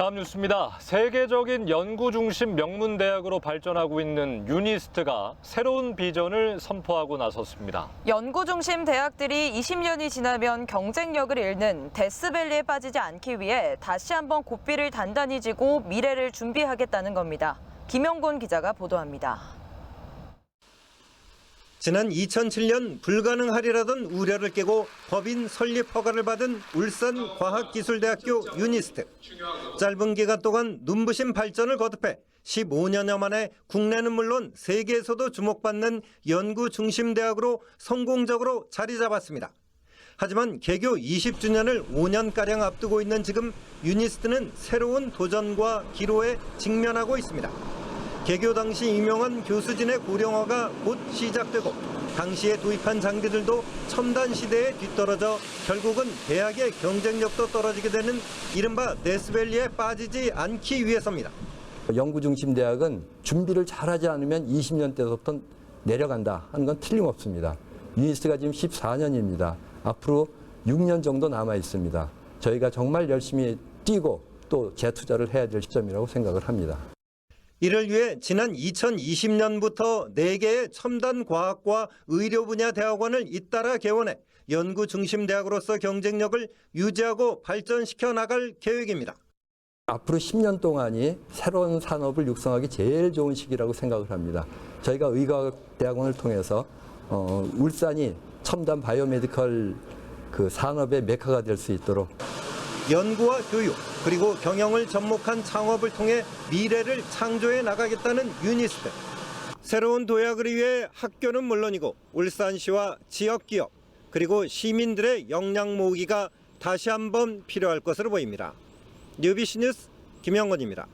다음 뉴스입니다. 세계적인 연구 중심 명문 대학으로 발전하고 있는 유니스트가 새로운 비전을 선포하고 나섰습니다. 연구 중심 대학들이 20년이 지나면 경쟁력을 잃는 데스밸리에 빠지지 않기 위해 다시 한번 고삐를 단단히 쥐고 미래를 준비하겠다는 겁니다. 김영곤 기자가 보도합니다. 지난 2007년 불가능하리라던 우려를 깨고 법인 설립 허가를 받은 울산 과학기술대학교 유니스트. 짧은 기간 동안 눈부신 발전을 거듭해 15년여 만에 국내는 물론 세계에서도 주목받는 연구 중심 대학으로 성공적으로 자리 잡았습니다. 하지만 개교 20주년을 5년가량 앞두고 있는 지금 유니스트는 새로운 도전과 기로에 직면하고 있습니다. 개교 당시 임용한 교수진의 고령화가 곧 시작되고 당시에 도입한 장비들도 첨단 시대에 뒤떨어져 결국은 대학의 경쟁력도 떨어지게 되는 이른바 데스밸리에 빠지지 않기 위해서입니다. 연구 중심 대학은 준비를 잘하지 않으면 20년 때부터 내려간다 하는 건 틀림없습니다. 유니스트가 지금 14년입니다. 앞으로 6년 정도 남아 있습니다. 저희가 정말 열심히 뛰고 또 재투자를 해야 될 시점이라고 생각을 합니다. 이를 위해 지난 2020년부터 4개의 첨단 과학과 의료 분야 대학원을 잇따라 개원해 연구 중심 대학으로서 경쟁력을 유지하고 발전시켜 나갈 계획입니다. 앞으로 10년 동안이 새로운 산업을 육성하기 제일 좋은 시기라고 생각을 합니다. 저희가 의과대학원을 통해서 어, 울산이 첨단 바이오메디컬 그 산업의 메카가 될 수 있도록 연구와 교육 그리고 경영을 접목한 창업을 통해 미래를 창조해 나가겠다는 유니스트. 새로운 도약을 위해 학교는 물론이고 울산시와 지역 기업 그리고 시민들의 역량 모으기가 다시 한번 필요할 것으로 보입니다. 뉴비시 뉴스 김영건입니다.